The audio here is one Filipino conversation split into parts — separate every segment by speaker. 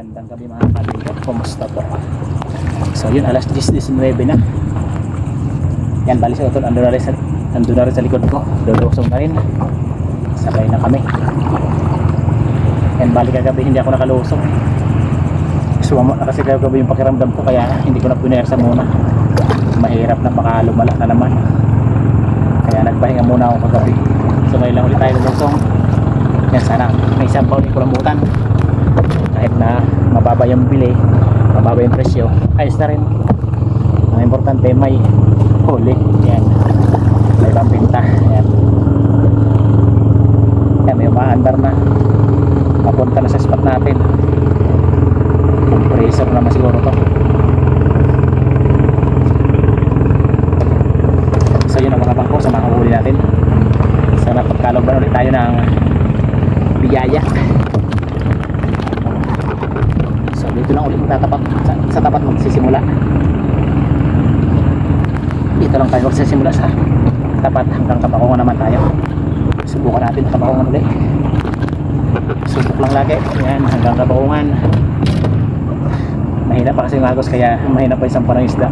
Speaker 1: Magandang gabi mga kaibigan. Kumusta po? So yun, alas 10.19 na. Yan, bali sa utol. Ando na rin sa, ando na rin sa likod ko. Dolusong na rin. Sabay na kami. Yan, bali kagabi hindi ako nakalusong. Sumama na kasi kagabi yung pakiramdam ko kaya hindi ko na pinersa muna. Mahirap na baka lumala na naman. Kaya nagpahinga muna ako kagabi. So ngayon lang ulit tayo lulusong. Yan, sana may isang baon yung kahit na mababa yung bili mababa yung presyo ayos na rin. Ang importante may huli. Yan. May pambinta. Yan. Yan may umaandar na. Papunta na sa spot natin. Compressor naman siguro to. So yun ang mga bangko sa mga huli natin. Sana pagkalogban ulit tayo ng biyaya Dito lang ulit magtatapat sa, sa tapat magsisimula. Dito lang tayo magsisimula sa tapat hanggang kapakungan naman tayo. Subukan natin kapakungan ulit. Subok lang lagi. Yan hanggang kapakungan. Mahina pa kasi yung agos kaya mahina pa isang parang isda.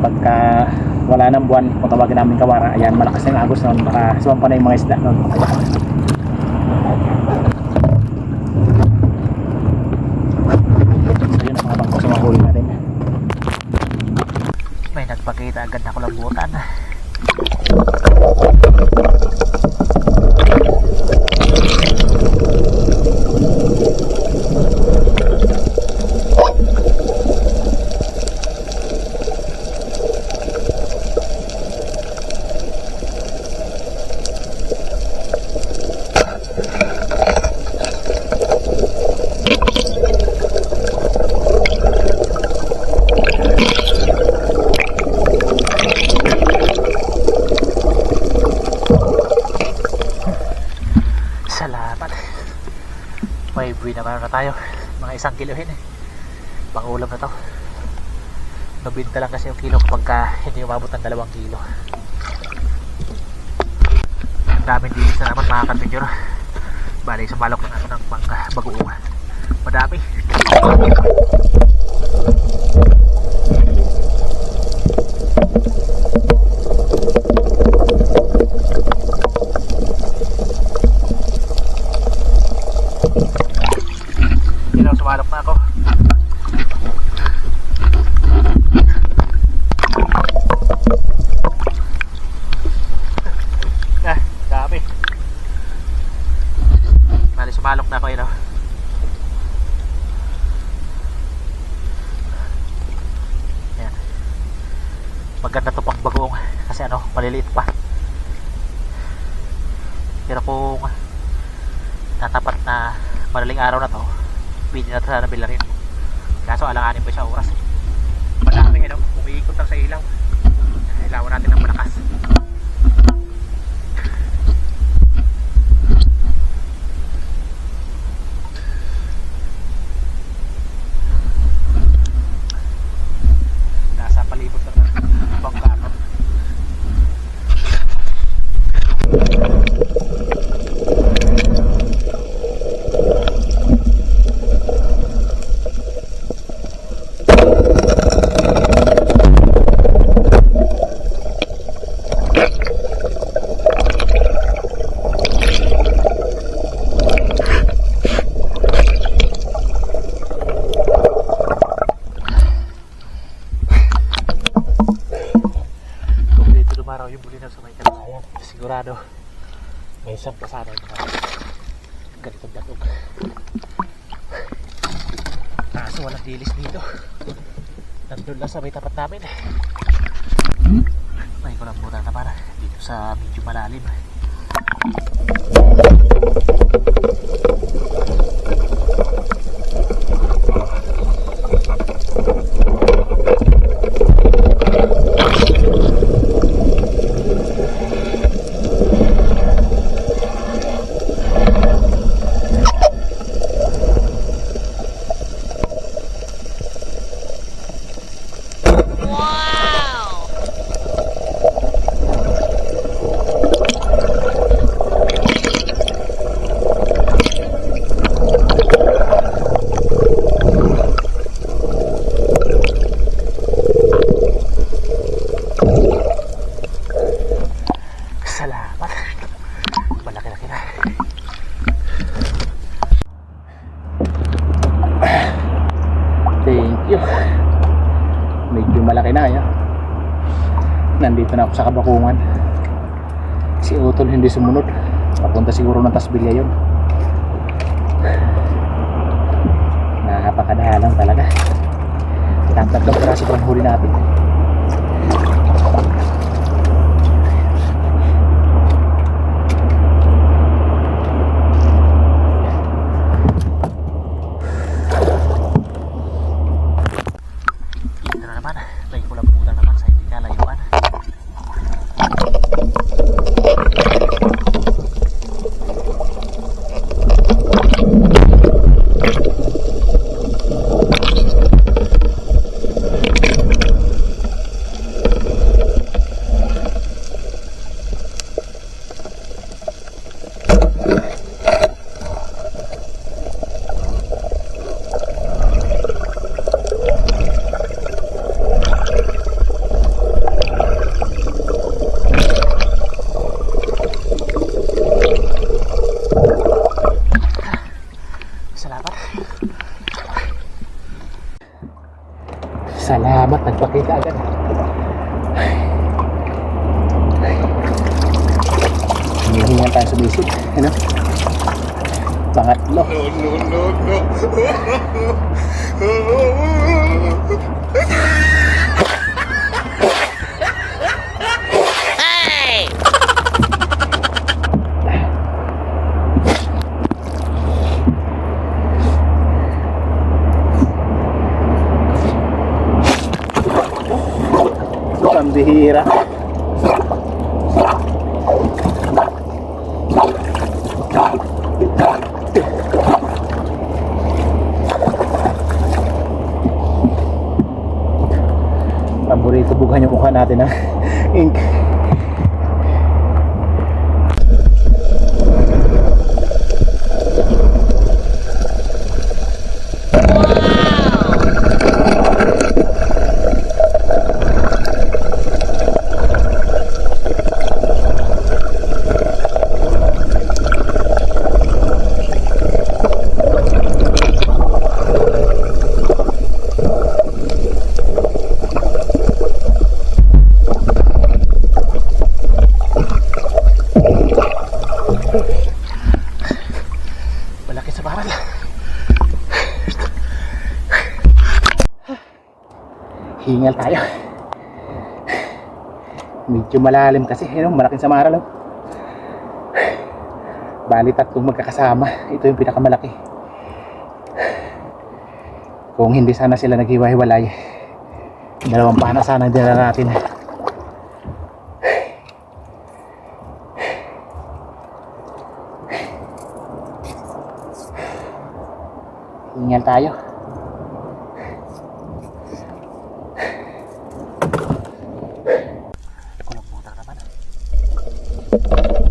Speaker 1: Pagka wala nang buwan, kung tawagin namin kawara, ayan, malakas na yung agos noon, baka sumampa na yung mga isda noon. So yun ang mga bangko sa mga huli natin. May nagpakita agad na kulambutan. Salamat. May buwi naman na tayo. Mga isang kilohin eh. Pang ulam na to. Nabinta lang kasi yung kilo kapag ka hindi umabot ng dalawang kilo. Ang daming dilis na naman mga kadventure. Bali, sa balok na natin ng mga bagoong. Madami. Yun ang sumalok na ako. Ah, dami. Bali, sumalok na ako yun. oh. Ayan. Maganda to pang bagoong kasi ano, maliliit pa. Pero kung tatapat na madaling araw na to, pwede na sana bilarin. Kaso alanganin pa siya oras eh. Madami ano, umiikot lang sa ilaw. Ilawan natin ng malakas. Nasa palibot lang ng bangka ko. Kung dito dumaraw yung bulinaw sa may kalagayan, sigurado may isang kasama yung mga ganitong batog. Kaso walang dilis dito. Nandun lang sa may tapat namin. May ko lang muna na para dito sa medyo malalim. Sumunod. Papunta siguro ng Tasbilya yun. Napakadalang talaga. Tatlong piraso pa ang huli natin. 在这里。Pambihira. Paborito bukan yung mukha natin ha. Ink. Hingal tayo. Medyo malalim kasi, ano, malaking samaral. Oh. Bali tatlong magkakasama. Ito yung pinakamalaki. Kung hindi sana sila naghiwa-hiwalay, dalawang pana sana dinala natin. Hingal tayo. Thank you.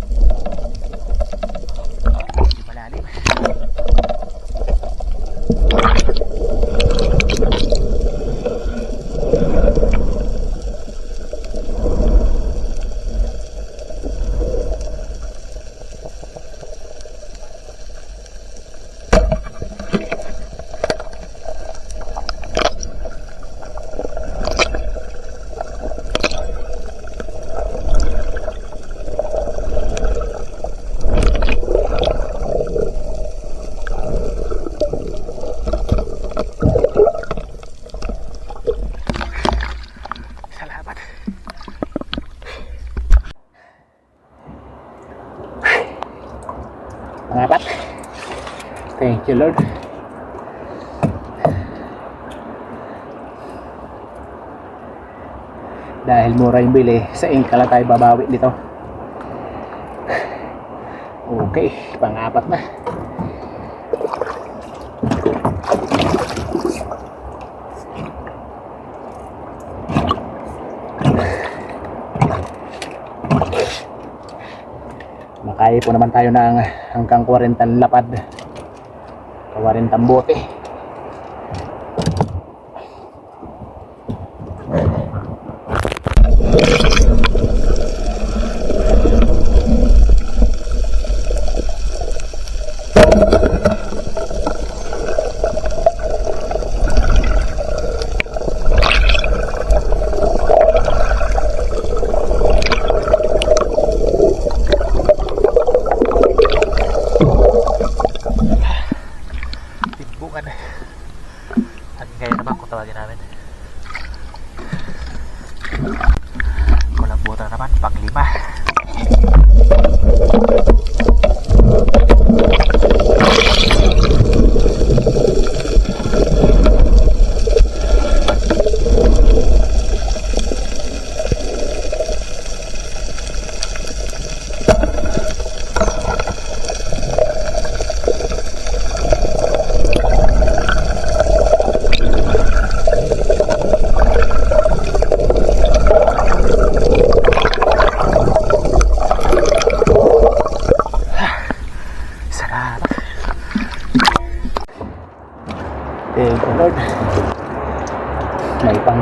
Speaker 1: Pangapat. Thank you, Lord. Dahil mura yung bili, sa Inka lang tayo babawi dito. Okay, pangapat na. Makaya po naman tayo ng hanggang 40 lapad. 40 bote.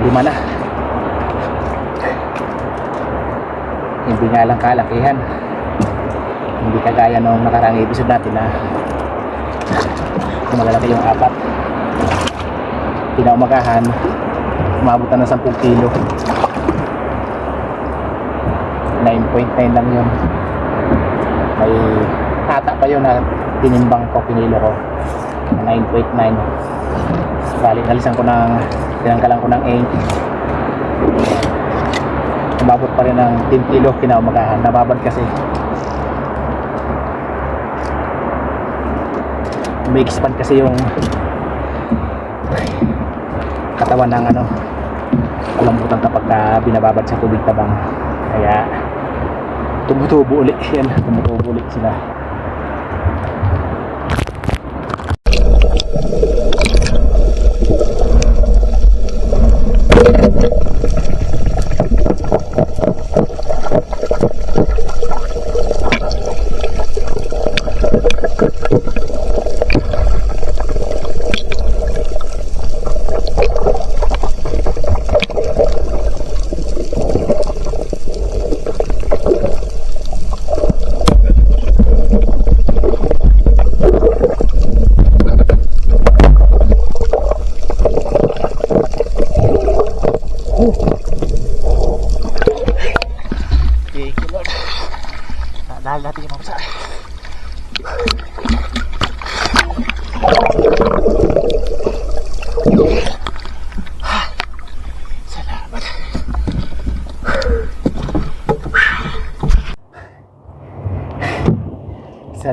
Speaker 1: luma na. Lang kalakihan. Hindi kagaya nung nakaraang episode natin na malalaki yung apat. Pinaumagahan, umabot na ng 10 kilo. 9.9 lang yun. May ata pa yun na tinimbang ko, pinilo ko. 9.9. Bali, nalisan ko ng, tinanggalan ko ng 8. Umabot pa rin ng 10 kilo kinaumagahan. Nababad kasi. May expand kasi yung katawan ng ano kalambutan kapag na binababad sa tubig tabang kaya tumutubo ulit yan tumutubo ulit sila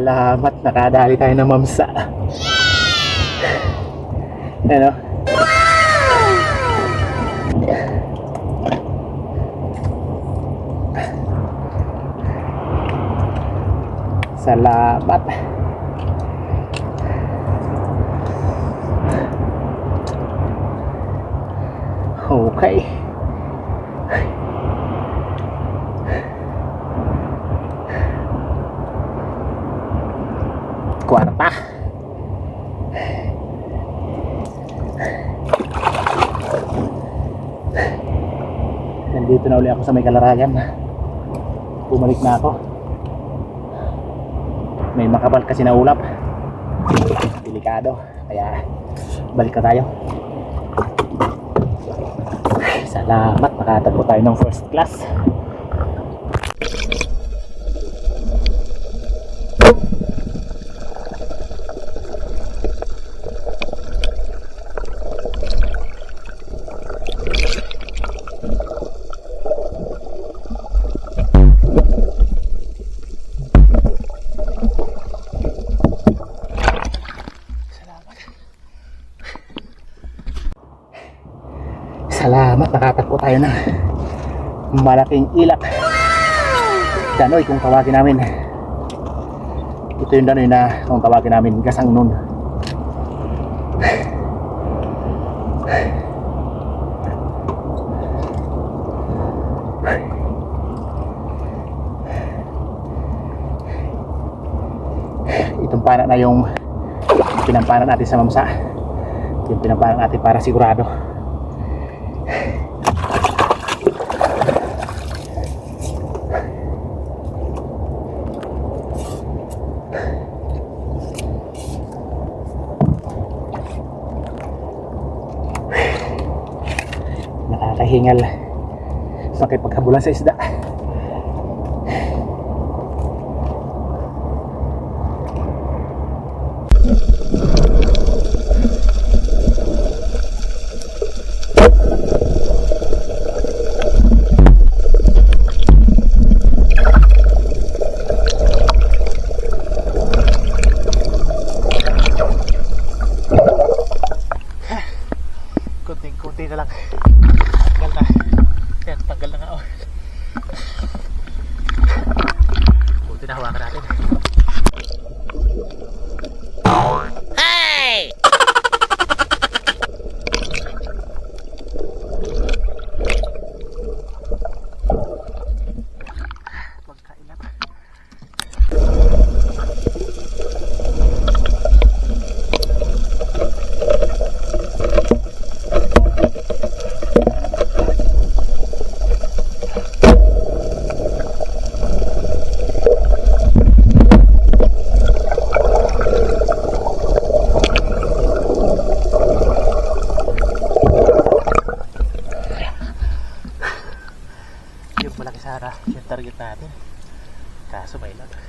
Speaker 1: Salamat nakadali tayo ng mamsa Ano? Salamat. Okay. Na uli ako sa may kalarayan. Bumalik na ako. May makapal kasi na ulap. Delikado. Kaya balik na tayo. Salamat. Nakatagpo tayo ng first class Salamat, nakatagpo tayo ng malaking ilak. Danoy kung tawagin namin. Ito yung danoy na kung tawagin namin gasang nun. Itong pana na yung pinampanan natin sa mamsa. Yung pinampanan natin para sigurado. Nakakahingal makipaghabulan sa isda mataas yung target natin. Kaso may lag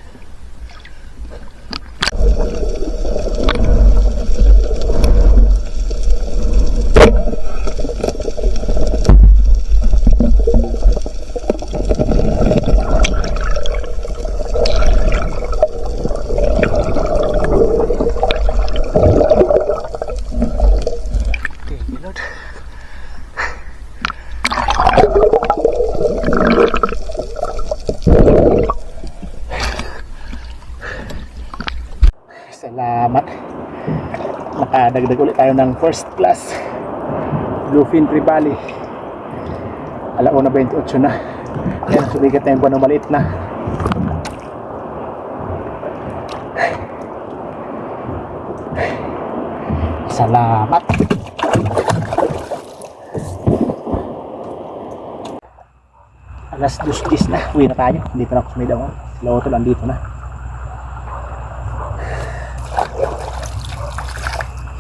Speaker 1: ng first class. Bluefin Valley. Alauna 28 na. Kaya sumigat na yung buwan maliit na. Salamat. Alas 2.10 na. Uwi na tayo. Dito na ako sa Midaw. Sila Otto lang dito na.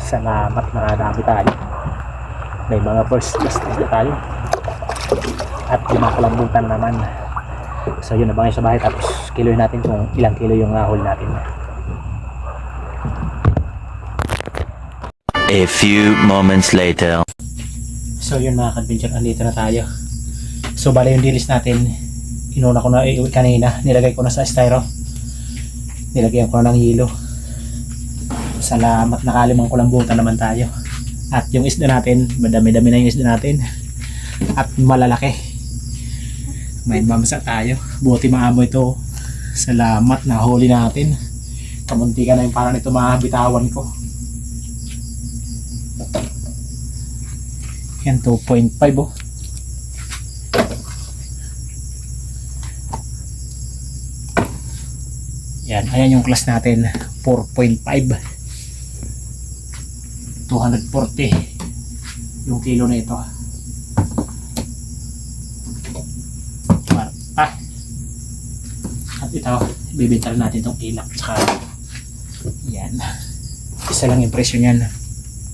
Speaker 1: Salamat. Nakadami tayo. May mga first class na tayo. At limang kalambutan naman. So yun na sa bahay. Tapos kiloin natin kung ilang kilo yung nahuli natin.
Speaker 2: A few moments later.
Speaker 1: So yun mga ka-adventure, andito na tayo. So bali yung dilis natin, inuna ko na iuwi kanina, nilagay ko na sa styro. Nilagyan ko na ng hilo. Salamat nakalimang kulambutan naman tayo. At yung isda natin, madami-dami na yung isda natin. At malalaki. May mamasa tayo. Buti maamo ito. Salamat nahuli natin. Kamunti ka na yung parang ito mabitawan ko. Yan, 2.5 oh. Yan, ayan yung class natin, 4.5. 240 yung kilo na ito. Mar- Ah. At ito, bibenta rin natin itong ilak. Tsaka, yan. Isa lang yung presyo niyan.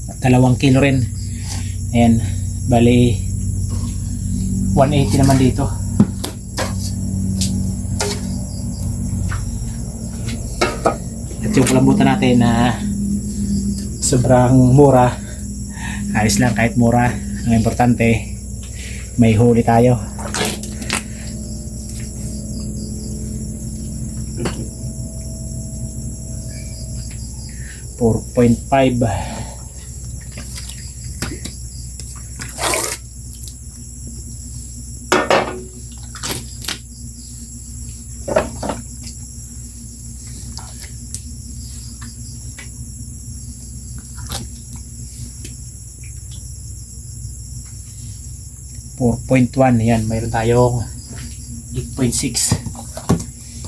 Speaker 1: At dalawang kilo rin. Ayan, bali 180 naman dito. At yung kalambutan natin na sobrang mura. Ayos lang kahit mura. Ang importante, may huli tayo. Four point five. Four point one. Yan, mayroon tayong 8.6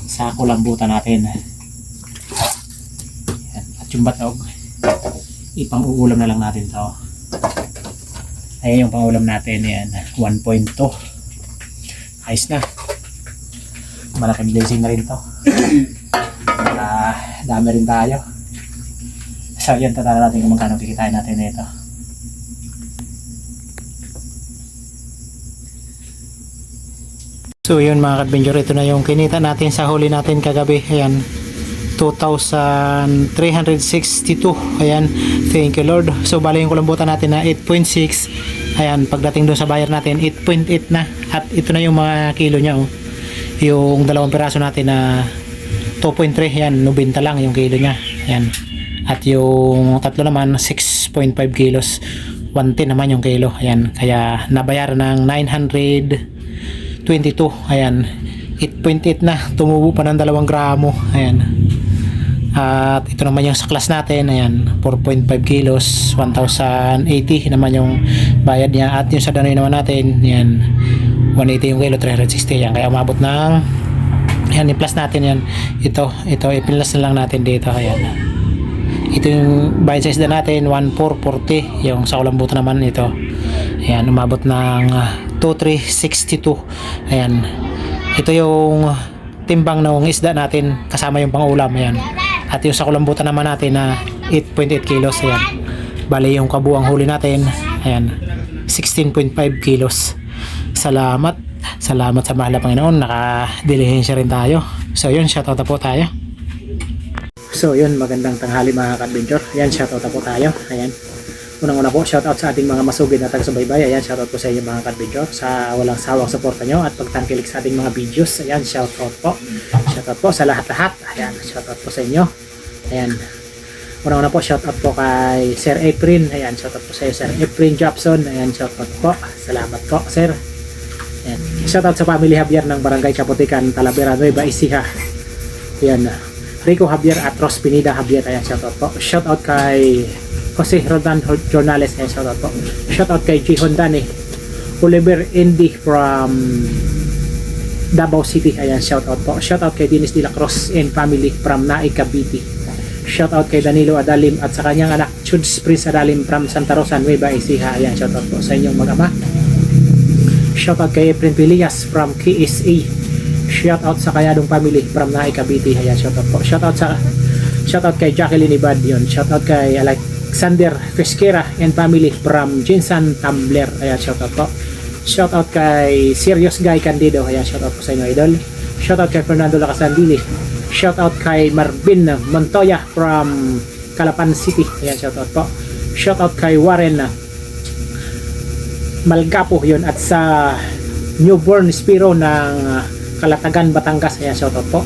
Speaker 1: sa kulambutan natin. Yan. At yung batog, ipang-uulam na lang natin to. Ayan yung pang-ulam natin. Yan, 1.2. Ayos na. Malaking blessing na rin to. Ah, dami rin tayo. So, yan, tatala natin kung magkano kikitain natin nito. So yun mga ka-adventure, ito na yung kinita natin sa huli natin kagabi. Ayan, 2,362. Ayan, thank you Lord. So bali yung kulambutan natin na 8.6. Ayan, pagdating doon sa buyer natin, 8.8 na. At ito na yung mga kilo niya. Oh. Yung dalawang piraso natin na 2.3. Ayan, 90 lang yung kilo niya. Ayan. At yung tatlo naman, 6.5 kilos. 110 naman yung kilo. Ayan, kaya nabayaran ng 900 22 ayan. 8.8 na. Tumubo pa ng 2 gramo. Ayan. At ito naman yung sa class natin. Ayan. 4.5 kilos. 1,080 naman yung bayad niya. At yung sa danoy naman natin yan 180 yung kilo 360 yan kaya umabot ng ayan i-plus natin yan ito ito i-plus na lang natin dito. Ayan. Ito yung bayad isda natin. 1,440 yung sa kulambutan naman ito. Ayan umabot ng ah, 2,362 ayan ito yung timbang ng isda natin kasama yung pangulam ayan at yung sa kulambutan naman natin na 8.8 kilos ayan bali yung kabuang huli natin ayan 16.5 kilos salamat Salamat sa mahal na Panginoon, nakadilihensya rin tayo. So yun, shoutout na po tayo. So yun, magandang tanghali mga ka-adventure. Ayan, shoutout na po tayo. Ayan. Unang-una po, shoutout sa ating mga masugid na taga-subaybay. Ayan, shoutout po sa inyo mga ka-adventure sa walang sawang suporta nyo at pagtangkilik sa ating mga videos. Ayan, shoutout po. Shoutout po sa lahat-lahat. Ayan, shoutout po sa inyo. Ayan. Unang-una po, shoutout po kay Sir Efrin. Ayan, shoutout po sa iyo, Sir Efrin Jobson. Ayan, shoutout po. Salamat po, Sir. Ayan. Shoutout sa family Javier ng Barangay Chaputican, Talavera, Nueva Ecija. Ayan. Rico Javier at Ros Pinida Javier. Ayan, shoutout po. Shoutout kay Jose Rodan Jornales. Ayan, shoutout po. Shoutout kay Jihon Dani. Oliver Indy from Davao City. Ayan, shoutout po. Shoutout kay Dennis De Cruz and family from Naik, Cavite. Shoutout kay Danilo Adalim at sa kanyang anak Chuds Prince Adalim from Santa Rosa, Nueva Ecija. Ayan, shoutout po sa inyong mag-ama. Shoutout kay Efren Pilias from KSA. Shoutout sa Kayadong family from Naik, Cavite. Ayan, shoutout po. Shoutout sa Shoutout kay Jacqueline Ibad yun. Shoutout kay Alexander Pesquera and family from Jinsan Tumbler. Ayan, shoutout po. Shoutout kay Serious Guy Candido. Ayan, shoutout po sa inyo, idol. Shoutout kay Fernando Lacasandili. Shoutout kay Marvin Montoya from Calapan City. Ayan, shoutout po. Shoutout kay Warren Malgapo yun at sa Newborn Spiro ng Kalatagan, Batangas. Ayan, shoutout po.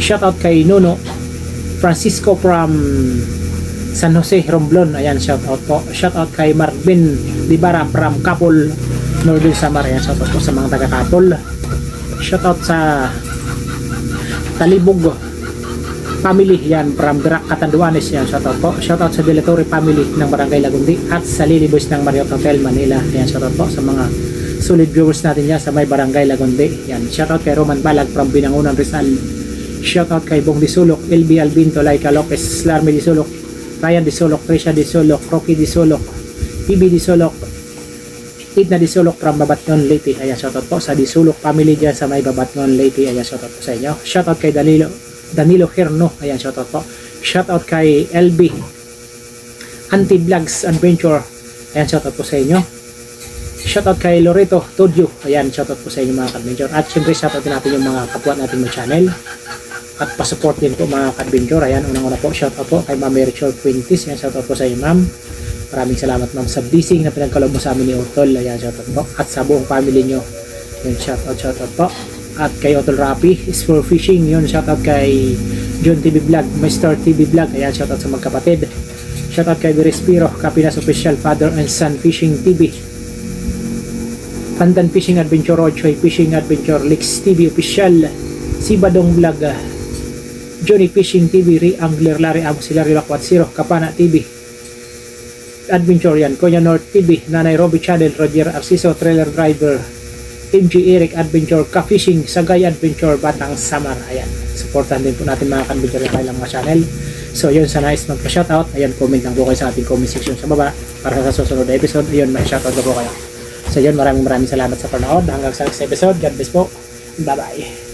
Speaker 1: Shoutout kay Nuno Francisco from San Jose, Romblon. Ayan, shoutout po. Shoutout kay Marvin Libara from Kapol, Northern Samar. Ayan, shoutout po sa mga taga Kapol. Shoutout sa Talibog family yan from Drak Catanduanes yan shoutout po shoutout sa Dilatory family ng Barangay Lagundi at sa Lily Boys ng Marriott Hotel Manila yan shoutout po sa mga solid viewers natin yan sa may Barangay Lagundi yan shoutout kay Roman Balag from Binangunan Rizal shoutout kay Bong Disulok LB Albinto Laika Lopez Larme Disulok Ryan Disulok Trisha Disulok Rocky Disulok PB Disulok Idna Disulok from Babatnon Leyte. Ayan shoutout po sa Disulok family dyan sa may Babatnon Leyte. Ayan shoutout po sa inyo. Shoutout kay Danilo Danilo Herno. Ayan shoutout po. Shoutout kay LB Anti Vlogs Adventure. Ayan shoutout po sa inyo. Shoutout kay Loreto Todio. Ayan shoutout po sa inyo mga ka-adventure. At syempre shoutout natin yung mga kapwa natin mo channel at pasupport din po mga ka-adventure ayan unang una po shoutout po kay Ma'am Rachel Quintis ayan shoutout po sa inyo ma'am Maraming salamat ma'am sa blessing na pinagkalob mo sa amin ni Otol. Ayan, shoutout po. At sa buong family nyo. Yun, shoutout, shoutout po. At kay Otol Rapi is for fishing. Yun, shoutout kay John TV Vlog, Mr. TV Vlog. Ayan, shoutout sa magkapatid. Shoutout kay Virespiro, Kapinas Official Father and Son Fishing TV. Pandan Fishing Adventure Rochoy Fishing Adventure Leaks TV Official. Sibadong Vlog. Johnny Fishing TV, Re-Angler Larry Amos Hilario Lakwat Zero, Kapana TV. Adventure yan. Konya North TV, Nanay Robbie Channel, Roger Arciso, Trailer Driver, MG Eric Adventure, Ka-Fishing, Sagay Adventure, Batang Samar. Ayan. Supportan din po natin mga ka-adventure yung kailang mga channel. So yun, sa nice magpa-shoutout. Ayan, comment lang po kayo sa ating comment section sa baba para sa susunod na episode. Ayun, may shoutout na po kayo. So yun, maraming maraming salamat sa panood. Hanggang sa next episode. God bless po. Bye-bye.